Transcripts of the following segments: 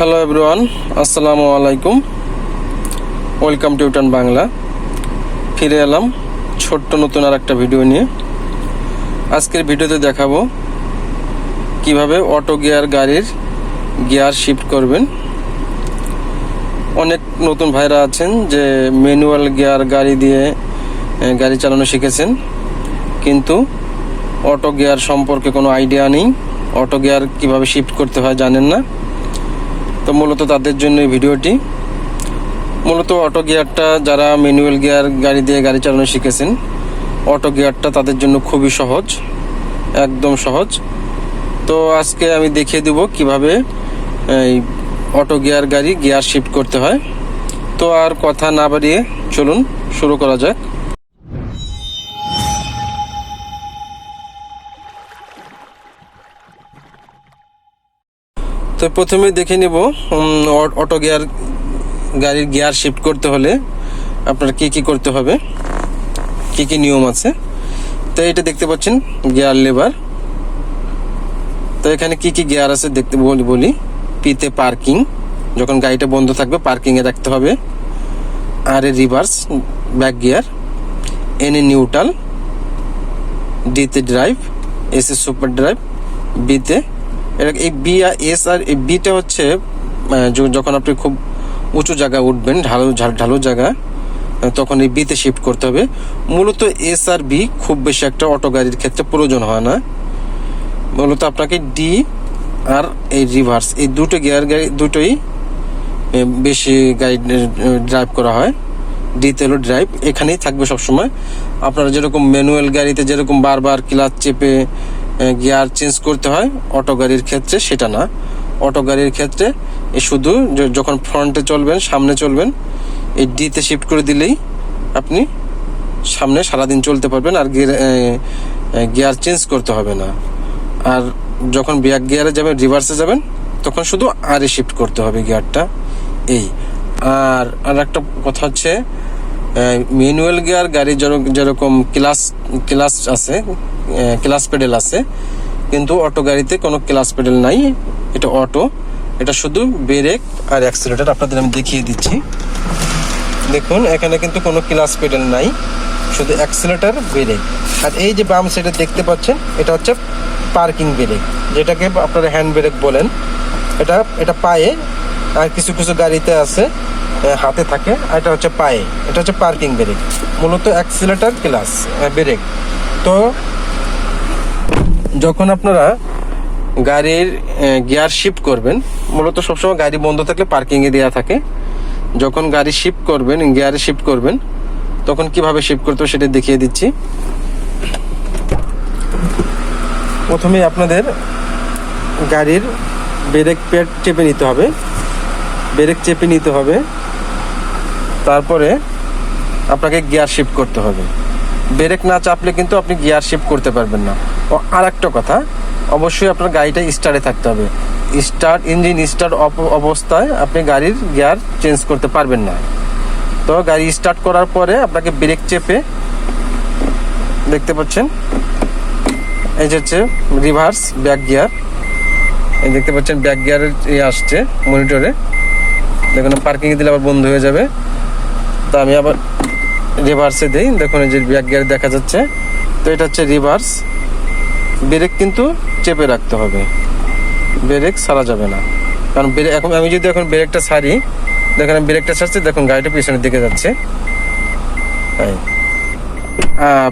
Hello everyone আসসালামু আলাইকুম welcome to ইউটান Bangla ফিরে এলাম ছোট্ট নতুন আর একটা ভিডিও নিয়ে। আজকের ভিডিওতে দেখাবো কীভাবে অটো গিয়ার গাড়ির গিয়ার শিফট করবেন। অনেক নতুন ভাইরা আছেন যে ম্যানুয়াল গিয়ার গাড়ি দিয়ে গাড়ি চালানো শিখেছেন। কিন্তু অটো গিয়ার সম্পর্কে কোনো আইডিয়া নেই। অটো গিয়ার কীভাবে শিফট করতে হয় জানেন না। তো মূলত তাদের জন্য এই ভিডিওটি। মূলত অটো গিয়ারটা যারা ম্যানুয়াল গিয়ার গাড়ি দিয়ে গাড়ি চালানো শিখেছেন, অটো গিয়ারটা তাদের জন্য খুবই সহজ, একদম সহজ। তো আজকে আমি দেখিয়ে দেব কীভাবে এই অটো গিয়ার গাড়ি গিয়ার শিফট করতে হয়। তো আর কথা না বাড়িয়ে চলুন, শুরু করা যাক। তো প্রথমে দেখে নেব অটো গিয়ার, গাড়ির গিয়ার শিফট করতে হলে আপনার কি কি করতে হবে, কি কি নিয়ম আছে। তো এটা দেখতে পাচ্ছেন, গিয়ার লেবার। তো এখানে কি কি গিয়ার আছে দেখতে বলি বলি। পিতে পার্কিং, যখন গাড়িটা বন্ধ থাকবে পার্কিংয়ে রাখতে হবে। আর এ রিভার্স, ব্যাক গিয়ার। এন এ নিউট্রাল, ডিতে ড্রাইভ, এস এ সুপার ড্রাইভ, বিতে এটা এই বি আর এস আর এই বিটা হচ্ছে যখন আপনি খুব উঁচু জায়গায় উঠবেন, ঢালু ঢালু জায়গা তখন এই বিতে শিফট করতে হবে। মূলত এস আর বি খুব বেশি একটা অটো গাড়ির ক্ষেত্রে প্রয়োজন হয় না। মূলত আপনাকে ডি আর এই রিভার্স এই দুটো গিয়ার গাড়ি দুটোই বেশি গাড়ি ড্রাইভ করা হয়। ডিতে হলো ড্রাইভ এখানেই থাকবে সবসময়। আপনারা যেরকম ম্যানুয়াল গাড়িতে যেরকম বারবার ক্লাচ চেপে গিয়ার চেঞ্জ করতে হয় অটো গাড়ির ক্ষেত্রে সেটা না। অটো গাড়ির ক্ষেত্রে শুধু যখন ফ্রন্টে চলবেন, সামনে চলবেন, এই ডিতে শিফট করে দিলেই আপনি সামনে সারাদিন চলতে পারবেন আর গিয়ার গিয়ার চেঞ্জ করতে হবে না। আর যখন ব্যাক গিয়ারে যাবেন রিভার্সে যাবেন, তখন শুধু আর শিফট করতে হবে গিয়ারটা এই। আর আর একটা কথা হচ্ছে ম্যানুয়াল গিয়ার গাড়ি যেরক- যেরকম ক্লাস ক্লাস আছে ক্লাস পেডেল আছে, কিন্তু অটো গাড়িতে কোনো ক্লাস পেডেল নাই, এটা অটো এটা শুধু ব্রেক আর অ্যাক্সিলেটার আপনাদের আমি দেখিয়ে দিচ্ছি। দেখুন, এখানে কিন্তু কোনো ক্লাস পেডেল নাই, শুধু অ্যাক্সিলেটার ব্রেক আর এই যে বাম সাইডে দেখতে পাচ্ছেন, এটা হচ্ছে পার্কিং ব্রেক যেটাকে আপনারা হ্যান্ড ব্রেক বলেন। এটা এটা পায়ে আর কিছু কিছু গাড়িতে আছে। হাতে থাকে, আর এটা হচ্ছে পায়ে। এটা হচ্ছে পার্কিং ব্রেক। মূলত অ্যাক্সিলেটার ক্লাস ব্রেক। তো যখন আপনারা গাড়ির গিয়ার শিফট করবেন, মূলত সবসময় গাড়ি বন্ধ থাকলে পার্কিংয়ে দেওয়া থাকে। যখন গাড়ি শিফট করবেন, গিয়ারে শিফট করবেন, তখন কীভাবে শিফট করতে সেটা দেখিয়ে দিচ্ছি। প্রথমে আপনাদের গাড়ির ব্রেক প্যাড চেপে নিতে হবে। ব্রেক চেপে নিতে হবে। তারপরে আপনাকে গিয়ার শিফট করতে হবে। ব্রেক না চাপলে কিন্তু আপনি গিয়ার শিফট করতে পারবেন না। ও আর একটা কথা, অবশ্যই আপনার গাড়িটা স্টার্টে থাকতে হবে। স্টার্ট ইঞ্জিন স্টার্ট অবস্থায় আপনি গাড়ির গিয়ার চেঞ্জ করতে পারবেন না। তো গাড়ি স্টার্ট করার পরে আপনাকে ব্রেক চেপে দেখতে পাচ্ছেন, এই হচ্ছে রিভার্স ব্যাক গিয়ার এই দেখতে পাচ্ছেন ব্যাক গিয়ারের এই আসছে মনিটরে দেখুন পার্কিংয়ে দিলে আবার বন্ধ হয়ে যাবে। তো আমি আবার রিভার্সে দিই। দেখুন যে ব্যাক গিয়ার দেখা যাচ্ছে। তো এটা হচ্ছে রিভার্স ব্রেক কিন্তু চেপে রাখতে হবে। ব্রেক সারা যাবে না। কারণ ব্রেক এখন আমি যদি এখন ব্রেকটা সারি, দেখুন আমি ব্রেকটা ছাড়ছি দেখুন গাড়িটা পিছনের দিকে যাচ্ছে। আর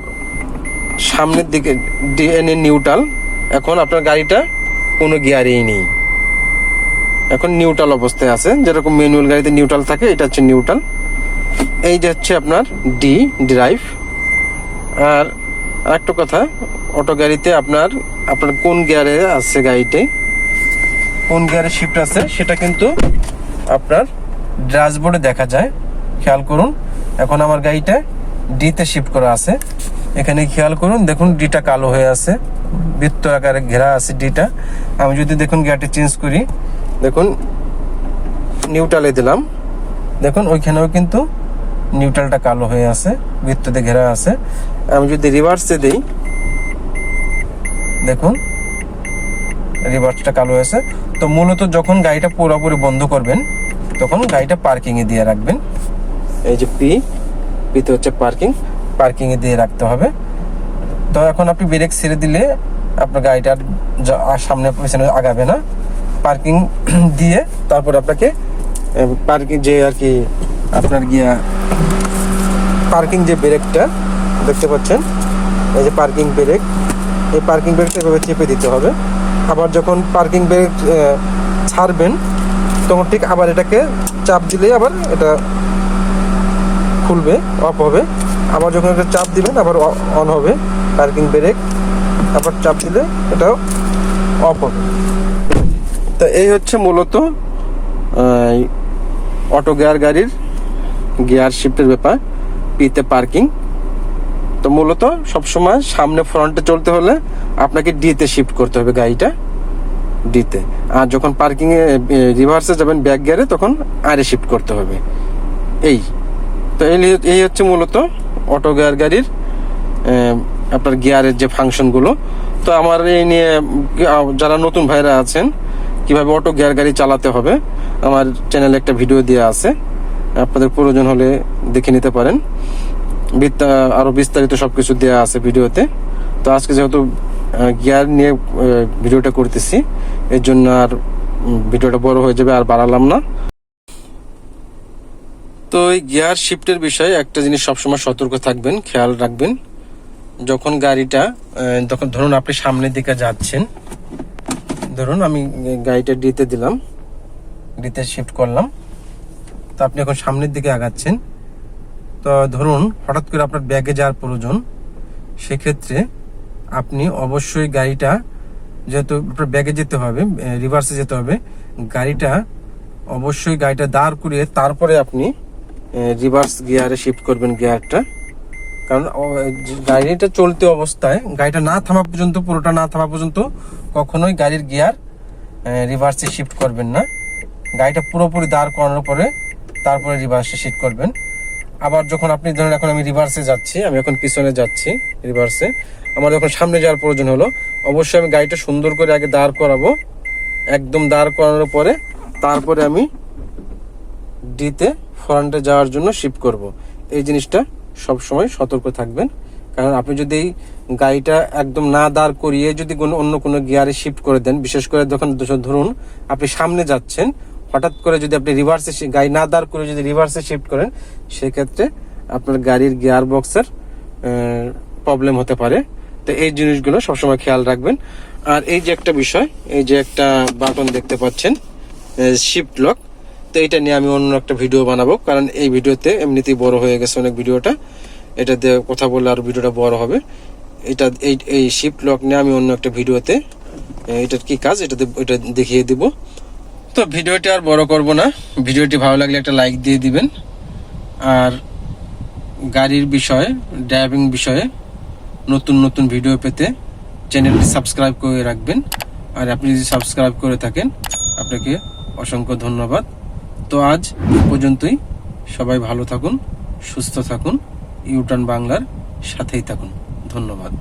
সামনের দিকে ডিএনএ নিউট্রাল এখন আপনার গাড়িটা কোনো গিয়ারেই নেই। এখন নিউট্রাল অবস্থায় আছে। যেরকম ম্যানুয়াল গাড়িতে নিউট্রাল থাকে, এটা হচ্ছে নিউট্রাল এই যে হচ্ছে আপনার ডি ড্রাইভ আর একটা কথা অটো গাড়িতে আপনার আপনার কোন গিয়ারে আছে গাড়িতে কোন গিয়ারে শিফট আছে, সেটা কিন্তু আপনার ড্যাশবোর্ডে দেখা যায়। খেয়াল করুন, এখন আমার গাড়িটা ডিতে শিফট করা আছে। এখানে খেয়াল করুন, দেখুন ডিটা কালো হয়ে আছে। বৃত্ত আকারে ঘেরা আছে ডিটা আমি যদি দেখুন গিয়ারটি চেঞ্জ করি, দেখুন নিউট্রালে দিলাম। দেখুন, ওইখানেও কিন্তু নিউট্রালটা কালো হয়ে আছে, বৃত্ততে ঘেরা আছে। আমি যদি রিভার্সে দিই, দেখুন রিভার্সটা কালো হয়েছে তো মূলত যখন গাড়িটা পুরোপুরি বন্ধ করবেন, তখন গাড়িটা পার্কিংয়ে দিয়ে রাখবেন। এই যে পি পিতে হচ্ছে পার্কিং পার্কিংয়ে দিয়ে রাখতে হবে। তো এখন আপনি ব্রেক ছেড়ে দিলে আপনার গাড়িটা আর আর সামনে পিছনে আগাবে না। পার্কিং দিয়ে তারপর আপনাকে পার্কিং যে আর কি আপনার গিয়া পার্কিং যে ব্রেকটা দেখতে পাচ্ছেন? এই যে পার্কিং ব্রেক এই পার্কিং ব্রেকটা এভাবে চেপে দিতে হবে। আবার যখন পার্কিং ব্রেক ছাড়বেন, তখন ঠিক আবার এটাকে চাপ দিলেই আবার এটা খুলবে অফ হবে। আবার যখন এটা চাপ দিবেন, আবার অন হবে পার্কিং ব্রেক আবার চাপ দিলে এটাও অফ হবে। তো এই হচ্ছে মূলত অটো গিয়ার গাড়ির গিয়ার শিফটের ব্যাপার, পিতে পার্কিং। তো মূলত সবসময় সামনে ফ্রন্টে চলতে হলে আপনাকে ডিতে শিফট করতে হবে গাড়িটা, ডিতে। আর যখন পার্কিং এ রিভার্সে যাবেন ব্যাক গিয়ারে, তখন আরে শিফট করতে হবে। এই। তো এই হচ্ছে মূলত অটো গিয়ার গাড়ির আপনার গিয়ারের যে ফাংশনগুলো। তো আমার এই নিয়ে যারা নতুন ভাইরা আছেন কীভাবে অটো গিয়ার গাড়ি চালাতে হবে, আমার চ্যানেলে একটা ভিডিও দেওয়া আছে। আপনাদের প্রয়োজন হলে দেখে নিতে পারেন। বিস্তা- আরও বিস্তারিত সবকিছু দেওয়া আছে ভিডিওতে তো আজকে যেহেতু গিয়ার নিয়ে ভিডিওটা করতেছি, এর জন্য আর ভিডিওটা বড় হয়ে যাবে, আর বাড়ালাম না। তো এই গিয়ার শিফটের বিষয়ে একটা জিনিস সবসময় সতর্ক থাকবেন, খেয়াল রাখবেন। যখন গাড়িটা তখন ধরুন আপনি সামনের দিকে যাচ্ছেন ধরুন, আমি গাড়িটা ডিতে দিলাম, ডিতে শিফট করলাম। তো আপনি এখন সামনের দিকে আগাচ্ছেন। তো ধরুন, হঠাৎ করে আপনার ব্যাগে যাওয়ার প্রয়োজন। সেক্ষেত্রে আপনি অবশ্যই গাড়িটা, যেহেতু আপনার ব্যাগে যেতে হবে রিভার্সে যেতে হবে, গাড়িটা অবশ্যই গাড়িটা দাঁড় করিয়ে তারপরে আপনি রিভার্স গিয়ারে শিফট করবেন গিয়ারটা কারণ গাড়িটা চলতে অবস্থায়, গাড়িটা না থামা পর্যন্ত, পুরোটা না থামা পর্যন্ত কখনোই গাড়ির গিয়ার রিভার্সে শিফট করবেন না। গাড়িটা পুরোপুরি দাঁড় করানোর পরে তারপরে রিভার্সে শিফট করবেন। আবার যখন আপনি ধরেন, এখন আমি রিভার্সে যাচ্ছি, আমি এখন পিছনে যাচ্ছি রিভার্সে আমার যখন সামনে যাওয়ার প্রয়োজন হলো, অবশ্যই আমি গাড়িটা সুন্দর করে আগে দাঁড় করাবো। একদম দাঁড় করানোর পরে তারপরে আমি ডিতে ফ্রন্টে যাওয়ার জন্য শিফট করব। এই জিনিসটা সব সময় সতর্ক থাকবেন। কারণ আপনি যদি গাড়িটা একদম না দাঁড় করিয়ে যদি কোনো অন্য কোনো গিয়ারে শিফট করে দেন, বিশেষ করে যখন ধরুন আপনি সামনে যাচ্ছেন, হঠাৎ করে যদি আপনি রিভার্সে গাড়ি না দাঁড় করে যদি রিভার্সে শিফট করেন, সেক্ষেত্রে আপনার গাড়ির গিয়ার বক্সের প্রবলেম হতে পারে। তো এই জিনিসগুলো সবসময় খেয়াল রাখবেন। আর এই যে একটা বিষয়, এই যে একটা বাটন দেখতে পাচ্ছেন শিফট লক তো এটা নিয়ে আমি অন্য একটা ভিডিও বানাবো, কারণ এই ভিডিওতে এমনিতেই বড় হয়ে গেছে অনেক ভিডিওটা এটা দিয়ে কথা বললে আর ভিডিওটা বড় হবে। এটা, এই এই শিফট লক নিয়ে আমি অন্য একটা ভিডিওতে এটার কি কাজ? এটা এটা দেখিয়ে দিব। তো ভিডিওটি আর বড় করব না। ভিডিওটি ভালো লাগলে একটা লাইক দিয়ে দিবেন। আর গাড়ির বিষয়ে ড্রাইভিং বিষয়ে নতুন নতুন ভিডিও পেতে চ্যানেলটি সাবস্ক্রাইব করে রাখবেন। আর আপনি যদি সাবস্ক্রাইব করে থাকেন, আপনাকে অসংখ্য ধন্যবাদ। তো আজ পর্যন্তই। সবাই ভালো থাকুন সুস্থ থাকুন ইউটার্ন বাংলার সাথেই থাকুন। ধন্যবাদ।